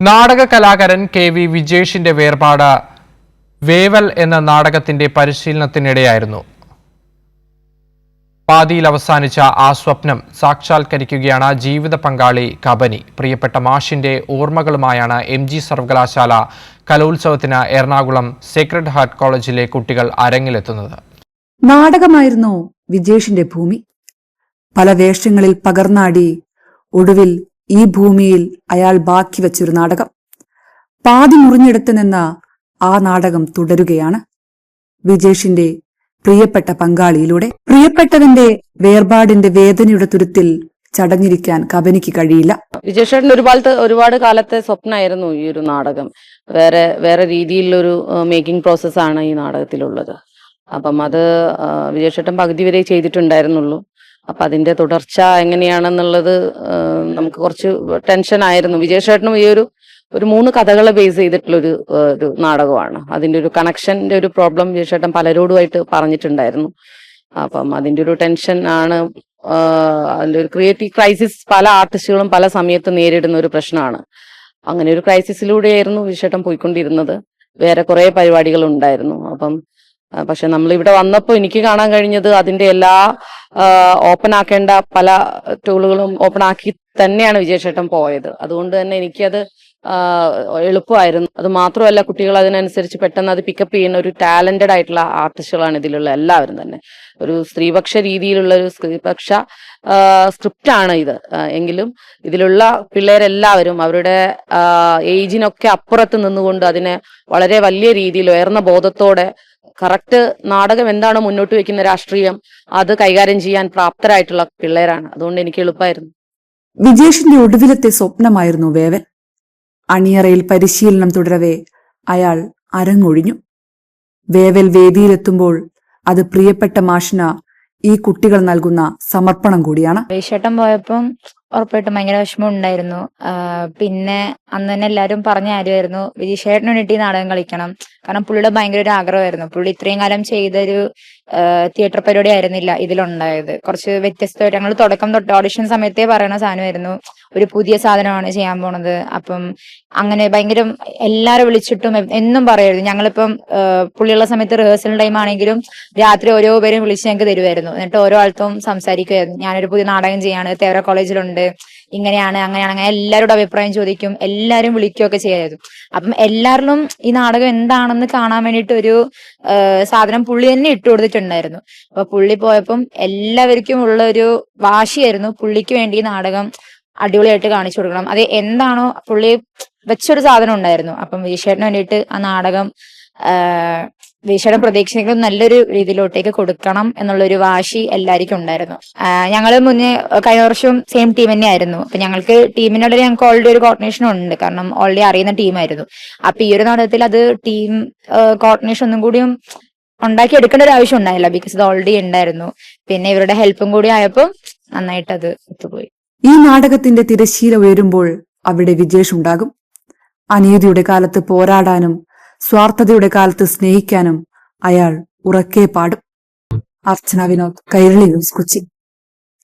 നാടക കലാകാരൻ K V വിജേഷിന്റെ വേർപാട് വേവൽ എന്ന നാടകത്തിന്റെ പരിശീലനത്തിനിടെയായിരുന്നു. പാതിയിൽ അവസാനിച്ച ആ സ്വപ്നം സാക്ഷാത്കരിക്കുകയാണ് ജീവിത പങ്കാളി കബനി. പ്രിയപ്പെട്ട മാഷിന്റെ ഓർമ്മകളുമായാണ് എം ജി സർവകലാശാല കലോത്സവത്തിന് എറണാകുളം സേക്രഡ് ഹാർട്ട് കോളേജിലെ കുട്ടികൾ അരങ്ങിലെത്തുന്നത്. നാടകമായിരുന്നു വിജേഷിന്റെ ഭൂമി. പല വേഷങ്ങളിൽ പകർന്നാടി ഒടുവിൽ ഈ ഭൂമിയിൽ അയാൾ ബാക്കി വച്ചൊരു നാടകം. പാതി മുറിഞ്ഞെടുത്ത് നിന്ന ആ നാടകം തുടരുകയാണ്. വിജേഷിന്റെ പ്രിയപ്പെട്ട പങ്കാളിയിലൂടെ. പ്രിയപ്പെട്ടതിന്റെ വേർപാടിന്റെ വേദനയുടെ തുരുത്തിൽ ചടഞ്ഞിരിക്കാൻ കബനിക്ക് കഴിയില്ല. വിജയശേട്ടൻ ഒരുപാട് ഒരുപാട് കാലത്തെ സ്വപ്നമായിരുന്നു ഈ ഒരു നാടകം. വേറെ വേറെ രീതിയിലുള്ളൊരു മേക്കിംഗ് പ്രോസസ്സാണ് ഈ നാടകത്തിലുള്ളത്. അപ്പം അത് വിജയശേട്ടൻ പകുതി വരെ ചെയ്തിട്ടുണ്ടായിരുന്നുള്ളൂ. അപ്പൊ അതിന്റെ തുടർച്ച എങ്ങനെയാണെന്നുള്ളത് നമുക്ക് കുറച്ച് ടെൻഷൻ ആയിരുന്നു. വിജയശേട്ടനും ഈ ഒരു ഒരു മൂന്ന് കഥകളെ ബേസ് ചെയ്തിട്ടുള്ളൊരു ഒരു നാടകമാണ്. അതിന്റെ ഒരു കണക്ഷന്റെ ഒരു പ്രോബ്ലം വിജയശേട്ടൻ പലരോടുമായിട്ട് പറഞ്ഞിട്ടുണ്ടായിരുന്നു. അപ്പം അതിന്റെ ഒരു ടെൻഷൻ ആണ് അതിന്റെ ഒരു ക്രിയേറ്റീവ് ക്രൈസിസ് പല ആർട്ടിസ്റ്റുകളും പല സമയത്ത് നേരിടുന്ന ഒരു പ്രശ്നമാണ്. അങ്ങനെ ഒരു ക്രൈസിസിലൂടെയായിരുന്നു വിശേഷം പോയിക്കൊണ്ടിരുന്നത്. വേറെ കുറെ പരിപാടികൾ ഉണ്ടായിരുന്നു അപ്പം പക്ഷെ നമ്മൾ ഇവിടെ വന്നപ്പോൾ എനിക്ക് കാണാൻ കഴിഞ്ഞത് അതിന്റെ എല്ലാ ഓപ്പൺ ആക്കേണ്ട പല ടൂളുകളും ഓപ്പൺ ആക്കി തന്നെയാണ് വിജയശേട്ടൻ പോയത്. അതുകൊണ്ട് തന്നെ എനിക്കത് എളുപ്പമായിരുന്നു. അത് മാത്രമല്ല കുട്ടികൾ അതിനനുസരിച്ച് പെട്ടെന്ന് അത് പിക്കപ്പ് ചെയ്യുന്ന ഒരു ടാലന്റഡ് ആയിട്ടുള്ള ആർട്ടിസ്റ്റുകളാണ് ഇതിലുള്ള എല്ലാവരും തന്നെ. ഒരു സ്ത്രീപക്ഷ രീതിയിലുള്ള ഒരു സ്ത്രീപക്ഷ സ്ക്രിപ്റ്റ് ആണ് ഇത്. എങ്കിലും ഇതിലുള്ള പിള്ളേരെല്ലാവരും അവരുടെ ഏജിനൊക്കെ അപ്പുറത്ത് നിന്നുകൊണ്ട് അതിനെ വളരെ വലിയ രീതിയിൽ ഉയർന്ന ബോധത്തോടെ കറക്റ്റ് നാടകം എന്താണ് മുന്നോട്ട് വെക്കുന്ന രാഷ്ട്രീയം? അത് കൈകാര്യം ചെയ്യാൻ പ്രാപ്തരായിട്ടുള്ള പിള്ളേരാണ്. അതുകൊണ്ട് എനിക്ക് എളുപ്പമായിരുന്നു വിജേഷിന്റെ ഒടുവിലത്തെ സ്വപ്നമായിരുന്നു വേവൻ. അണിയറയിൽ പരിശീലനം തുടരവേ അയാൾ അരങ്ങൊഴിഞ്ഞു. വേവൽ വേദിയിലെത്തുമ്പോൾ അത് പ്രിയപ്പെട്ട മാഷിന ഈ കുട്ടികൾ നൽകുന്ന സമർപ്പണം കൂടിയാണ്. വേശേട്ടൻ പോയപ്പം ഉറപ്പായിട്ടും ഭയങ്കര വിഷമം ഉണ്ടായിരുന്നു പിന്നെ അന്ന് തന്നെ എല്ലാവരും പറഞ്ഞ കാര്യമായിരുന്നു വിജയശേട്ടന് വേണ്ടിയിട്ട് നാടകം കളിക്കണം. കാരണം പുള്ളിയുടെ ഭയങ്കര ഒരു ആഗ്രഹമായിരുന്നു. പുള്ളി ഇത്രയും കാലം ചെയ്തൊരു തിയേറ്റർ പരിപാടി ആയിരുന്നില്ല ഇതിലുണ്ടായത്. കുറച്ച് വ്യത്യസ്തമായിട്ട് ഞങ്ങൾ തുടക്കം തൊട്ട് ഓഡിഷൻ സമയത്തേ പറയുന്ന സാധനമായിരുന്നു. ഒരു പുതിയ സാധനമാണ് ചെയ്യാൻ പോണത്. അപ്പം അങ്ങനെ ഭയങ്കര എല്ലാരും വിളിച്ചിട്ടും എന്നും പറയായിരുന്നു ഞങ്ങളിപ്പം പുള്ളിയുള്ള സമയത്ത് റിഹേഴ്സൽ ടൈം ആണെങ്കിലും രാത്രി ഓരോ പേരും വിളിച്ച് ഞങ്ങൾക്ക് തരുമായിരുന്നു എന്നിട്ട് ഓരോ ആൾത്തും സംസാരിക്കുമായിരുന്നു ഞാനൊരു പുതിയ നാടകം ചെയ്യാണ്. തേവര കോളേജിലുണ്ട്. ഇങ്ങനെയാണ് അങ്ങനെയാണ് അങ്ങനെ എല്ലാവരോടും അഭിപ്രായം ചോദിക്കും എല്ലാവരും വിളിക്കുകയൊക്കെ ചെയ്യായിരുന്നു. അപ്പം എല്ലാവരിലും ഈ നാടകം എന്താണെന്ന് കാണാൻ വേണ്ടിയിട്ട് ഒരു സാധനം പുള്ളി തന്നെ ഇട്ടു കൊടുത്തിട്ടുണ്ടായിരുന്നു. അപ്പൊ പുള്ളി പോയപ്പം എല്ലാവർക്കും ഉള്ള ഒരു വാശിയായിരുന്നു പുള്ളിക്ക് വേണ്ടി ഈ നാടകം അടിപൊളിയായിട്ട് കാണിച്ചു കൊടുക്കണം. അത് എന്താണോ പുള്ളി വെച്ചൊരു സാധനം ഉണ്ടായിരുന്നു. അപ്പം വിശേഷന് വേണ്ടിയിട്ട് ആ നാടകം വിശേഷം പ്രതീക്ഷിക്കുന്നത് നല്ലൊരു രീതിയിലോട്ടേക്ക് കൊടുക്കണം എന്നുള്ളൊരു വാശി എല്ലാവർക്കും ഉണ്ടായിരുന്നു. ഞങ്ങൾ മുന്നേ കഴിഞ്ഞ വർഷവും സെയിം ടീം തന്നെ ആയിരുന്നു അപ്പൊ ഞങ്ങൾക്ക് ടീമിനോട് ഞങ്ങൾക്ക് ഓൾറെഡി ഒരു കോർഡിനേഷൻ ഉണ്ട്. കാരണം ഓൾറെഡി അറിയുന്ന ടീമായിരുന്നു അപ്പൊ ഈ ഒരു നാടകത്തിൽ അത് ടീം കോർഡിനേഷൻ ഒന്നും കൂടിയും ഉണ്ടാക്കി എടുക്കേണ്ട ഒരു ആവശ്യം ഉണ്ടായില്ല. ബിക്കോസ് ഇത് ഓൾറെഡി ഉണ്ടായിരുന്നു. പിന്നെ ഇവരുടെ ഹെൽപ്പും കൂടി ആയപ്പോൾ നന്നായിട്ട് അത് ഒത്തുപോയി. ഈ നാടകത്തിന്റെ തിരശ്ശീല ഉയരുമ്പോൾ അവിടെ വിജേഷ് ഉണ്ടാകും. അനീതിയുടെ കാലത്ത് പോരാടാനും സ്വാർത്ഥതയുടെ കാലത്ത് സ്നേഹിക്കാനും അയാൾ ഉറക്കേ പാടും. അർച്ചന വിനോദ് കൈരളി ന്യൂസ് കൊച്ചി.